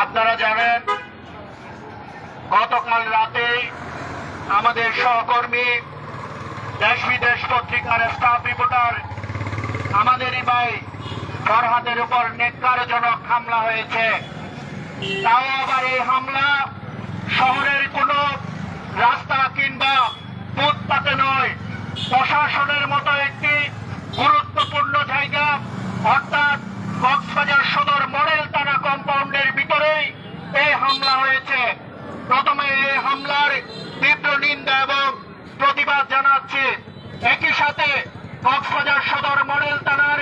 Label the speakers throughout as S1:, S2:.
S1: আপনারা জানেন, গতকাল রাতে আমাদের সহকর্মী দেশ বিদেশ পত্রিকার স্টাফ রিপোর্টার আমাদেরই ভাই ফরহাদের উপর নেককারজনক হামলা হয়েছে। তাও আবার এই হামলা শহরের কোনো রাস্তা কিংবা ফুটপাতে নয়, প্রশাসনের মতো একটি গুরুত্বপূর্ণ জায়গা, অর্থাৎ কক্সবাজার সদর কক্সবাজার সদর মডেল থানার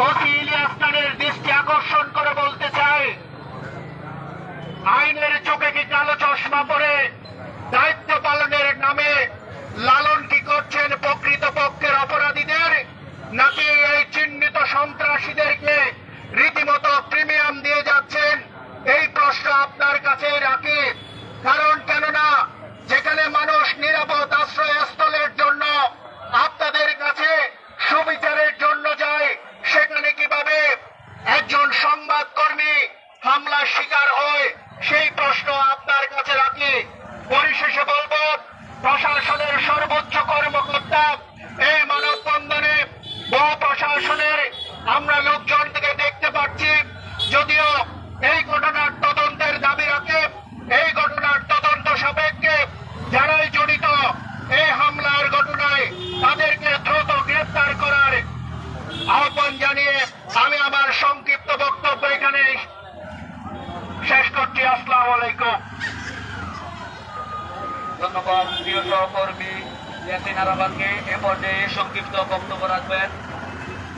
S1: ওসি ইলিয়াস খানের দৃষ্টি আকর্ষণ করে বলতে চাই আইনের চোখে কি কালো চশমা পরে দায়িত্ব পালনের নামে লালন কি করছেন প্রকৃত পক্ষের অপরাধীদের নাকি এই চিহ্নিত সন্ত্রাসীদেরকে রীতিমতো প্রিমিয়াম দিয়ে যাচ্ছেন এই প্রশ্ন আপনার কাছে রাখি কারণ কেননা যেখানে মানুষ নিরাপদ আশ্রয়স্থলের জন্য আপনাদের কাছে সুবিচারের জন্য যায় সেখানে কীভাবে একজন সংবাদকর্মী হামলার শিকার হয় সেই প্রশ্ন আপনার কাছে রাখি। পরিশেষে বলব প্রশাসনের সর্বোচ্চ কর্মকর্তা এই মানববন্ধনে বহু প্রশাসনের আমরা লোকজন থেকে দেখতে পাচ্ছি যদিও এই ঘটনার তদন্তের দাবি রাখে এই ঘটনার তদন্ত সাপেক্ষে যারাই জড়িত এই হামলার ঘটনায় তাদেরকে দ্রুত গ্রেফতার করার আহ্বান জানিয়ে আমি আমার সংক্ষিপ্ত বক্তব্য এখানে শেষ করছি আসসালামু আলাইকুম
S2: ধন্যবাদ প্রিয় সহকর্মী ইয়াসিন আরাবানকে এ পর্যায়ে সংক্ষিপ্ত বক্তব্য রাখবেন।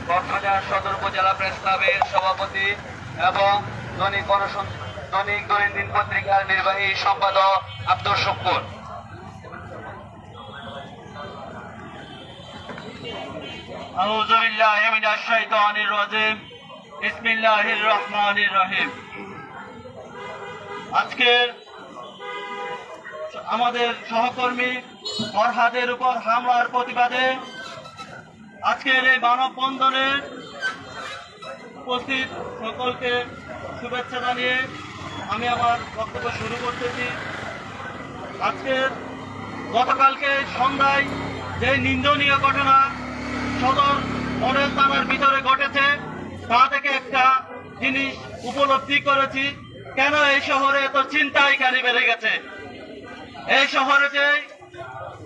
S2: কক্সবাজার সদর উপজেলা প্রেস ক্লাবের সভাপতি এবং দৈনিক গণসং- দৈনিক দৈনন্দিন পত্রিকার নির্বাহী সম্পাদক আব্দুল শুক্কুর।
S1: আউযু বিল্লাহি মিনাশ শাইতানির রাজিম। বিসমিল্লাহির রহমানির রহিম। আজকের আমাদের সহকর্মী ফরহাদের উপর হামলার প্রতিবাদে আজকের এই মানববন্ধনে উপস্থিত সকলকে শুভেচ্ছা জানিয়ে আমি আমার বক্তব্য শুরু করতেছি। আজকের গতকালকে সন্ধ্যায় যে নিন্দনীয় ঘটনা সদর মডেল থানার ভিতরে ঘটেছে, তা থেকে একটা জিনিস উপলব্ধি করেছি। কেন এই শহরে এত চিন্তাইকারী বেড়ে গেছে? এই শহরে যে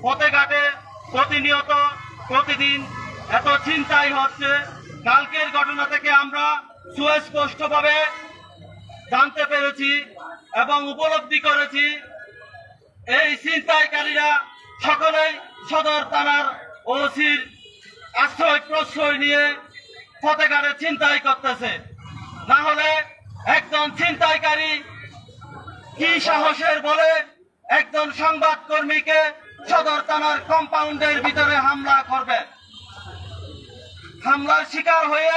S1: পথে ঘাটে প্রতিনিয়ত প্রতিদিন এত চিন্তাই হচ্ছে। কালকের ঘটনা থেকে আমরা সুস্পষ্টভাবে জানতে পেরেছি এবং উপলব্ধি করেছি। এই ছিনতাইকারীরা সকলেই সদর থানার ওসির আশ্রয় প্রশ্রয় নিয়ে ফতেঘাটে ছিনতাই করতেছে। না হলে একজন ছিনতাইকারী কি সাহসের বলে একজন সংবাদ কর্মীকে সদর থানার কম্পাউন্ডের ভিতরে হামলা করবে। হামলার শিকার হয়ে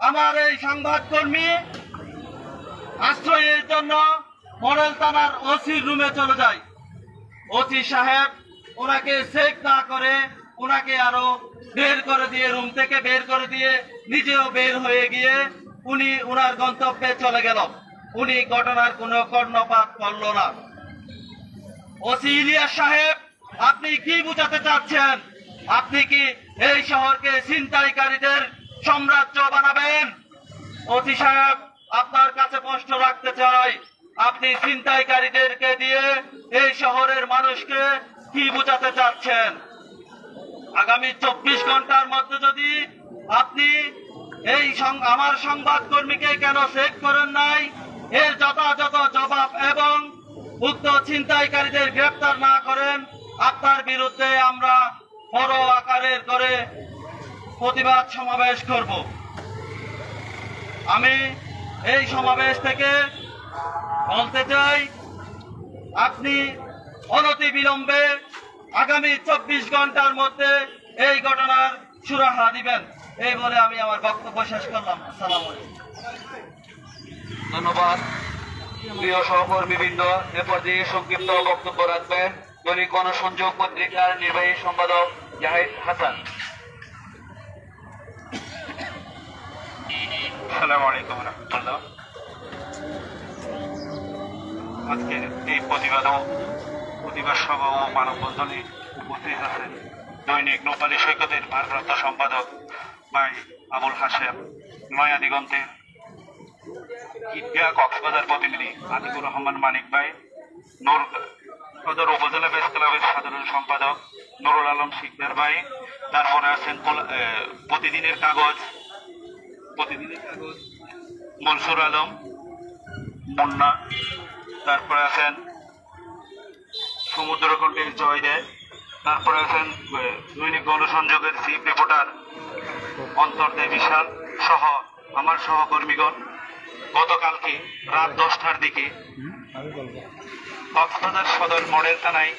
S1: আমার এই সংবাদ কর্মী আশ্রয়ের জন্য মডেল থানার ওসির রুমে চলে যায়। ওসি সাহেব ওনাকে চেক না করে ওনাকে আরও বের করে দিয়ে, রুম থেকে বের করে দিয়ে নিজেও বের হয়ে গিয়ে উনি ওনার গন্তব্যে চলে গেল। উনি ঘটনার কোনো কর্ণপাত করল না। ওসি ইলিয়াস সাহেব, আপনি কি বুঝাতে চাচ্ছেন? আপনি কি এই শহরকে ছিনতাইকারীদের সাম্রাজ্য বানাবেন? ওসি সাহেব, আপনার কাছে প্রশ্ন রাখতে চাই, আপনি ছিনতাইকারীদেরকে দিয়ে এই শহরের মানুষকে কি বোঝাতে চাচ্ছেন? আগামী চব্বিশ ঘণ্টার মধ্যে যদি আপনি এই আমার সংবাদ কর্মীকে কেন চেক করেন নাই? এর যথাযথ জবাব এবং উক্ত ছিনতাইকারীদের গ্রেপ্তার না করেন আপনার বিরুদ্ধে আমরা বড় আকারের করে প্রতিবাদ সমাবেশ করব। আমি এই সমাবেশ থেকে বলতে চাই, আপনি অনতি বিলম্বে আগামী চব্বিশ ঘণ্টার মধ্যে এই ঘটনার সুরাহা দিবেন। এই বলে আমি আমার বক্তব্য শেষ করলাম। আসসালাম
S2: ধন্যবাদ। প্রিয় সহকর্মীবৃন্দ এ পর্যায়ে সংক্ষিপ্ত বক্তব্য রাখবেন দৈনিক গণসংযোগ পত্রিকার নির্বাহী সম্পাদক জাহিদ হাসান।
S3: আলাইকুম রহমতুল্লাহ। আজকের এই প্রতিবাদ প্রতিবাদ সভা ও মানববন্ধনে উপস্থিত আছেন দৈনিক নোপালী সৈকতের ভারপ্রাপ্ত সম্পাদক ভাই আবুল হাসেম নয়া দিগন্তের ঈদগাহ কক্সবাজার প্রতিনিধি আতিকুর রহমান মানিক ভাই, নূর সদর উপজেলা প্রেস ক্লাবের সাধারণ সম্পাদক নুরুল আলম শিকদার ভাই, তারপরে আছেন প্রতিদিনের কাগজ প্রতিদিনের কাগজ, মনসুর আলম, মুন্না, তারপরে আছেন সমুদ্রকণ্ঠের জয় দেয় তারপরে আছেন দৈনিক গণসংযোগের চিফ রিপোর্টার অন্তর্দয় বিশাল সহ আমার সহকর্মীগণ। গতকালকে রাত দশটার দিকে কক্সবাজার সদর মডেল থানায়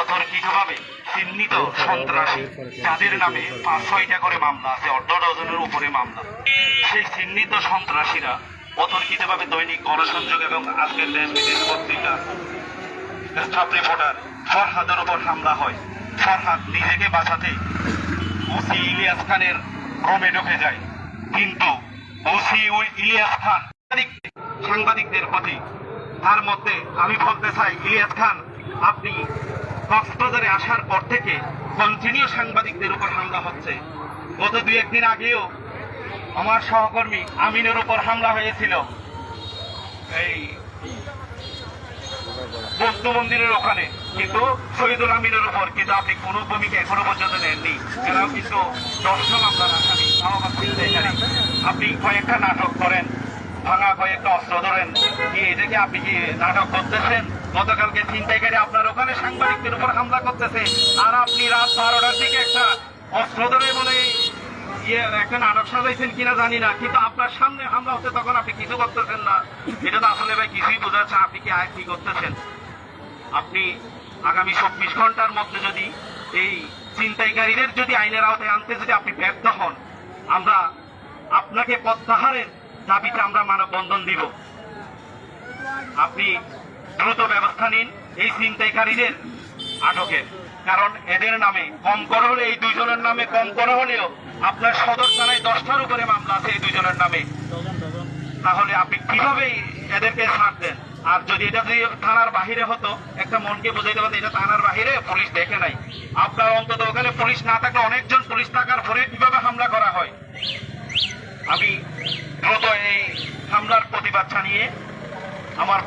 S3: অতর্কিতভাবে চিহ্নিত সন্ত্রাসী যাদের নামে পাঁচ ছয়টা করে মামলা আছে, অর্ধ ডজনের উপরে মামলা। সেই চিহ্নিত সন্ত্রাসীরা অতর্কিতভাবে দৈনিক গণসংযোগ এবং আজকের দেশ বিদেশ পত্রিকা, স্টাফ রিপোর্টার ফরহাদের উপর হামলা হয়। ফরহাদ নিজেকে বাঁচাতে ওসি ইলিয়াস খানের রোমে ঢুকে যায়। কিন্তু ওসি ইলিয়াস খান সাংবাদিকদের প্রতি। তার মধ্যে আমি বলতে চাই, ইলিয়াস খান, আপনি কক্সবাজারে আসার পর থেকে কন্টিনিউ সাংবাদিকদের উপর হামলা হচ্ছে। গত দুই একদিন আগেও আমার সহকর্মী আমিনের উপর হামলা হয়েছিল। এই বৌদ্ধ মন্দিরের ওখানে। কিন্তু শহীদুল আমিনের উপর, কিন্তু আপনি কোনো ভূমিকা এখনও পর্যন্ত নেননি। এরাও কিন্তু দর্শন আপনার আসামি। আপনি কয়েকটা নাটক করেন। ভাঙা কয়েকটা অস্ত্র ধরেন। কি এটাকে আপনি কি নাটক করতেছেন? গতকালকে ছিনতাইকারী আপনার ওখানে সাংবাদিকদের উপর হামলা করতেছে। আর আপনি রাত বারোটার দিকে একটা অস্ত্র ধরে বলে ইয়ে একটা নাটক সাজাইছেন কিনা জানি না। কিন্তু আপনার সামনে হামলা হচ্ছে তখন আপনি কিছু করতেছেন না। এটা তো আসলে ভাই কিছুই বোঝাচ্ছে আপনি কি আয় কি করতেছেন। আপনি আগামী চব্বিশ ঘণ্টার মধ্যে যদি এই ছিনতাইকারীদের যদি আইনের আওতায় আনতে যদি আপনি ব্যর্থ হন, আমরা আপনাকে প্রত্যাহারের দাবিতে আমরা মানববন্ধন দিব। আপনি দ্রুত ব্যবস্থা নিন এই ছিনতাইকারীদের আটকের। কারণ এদের নামে কম করে হলে এই দুইজনের নামে কম করে হলেও আপনার সদর থানায় দশটার উপরে মামলা আছে এই দুইজনের নামে। তাহলে আপনি কীভাবে এদেরকে ছাড় দেন? আর যদি এটা যদি থানার বাহিরে হতো, একটা মনকে বোঝাইতে পারতো এটা থানার বাহিরে পুলিশ দেখে নাই। আপনার অন্তত ওখানে পুলিশ না থাকলে অনেকজন পুলিশ থাকার পরে কীভাবে হামলা করা হয়? আমি দ্রুত এই হামলার প্রতিবাদ জানিয়ে আমার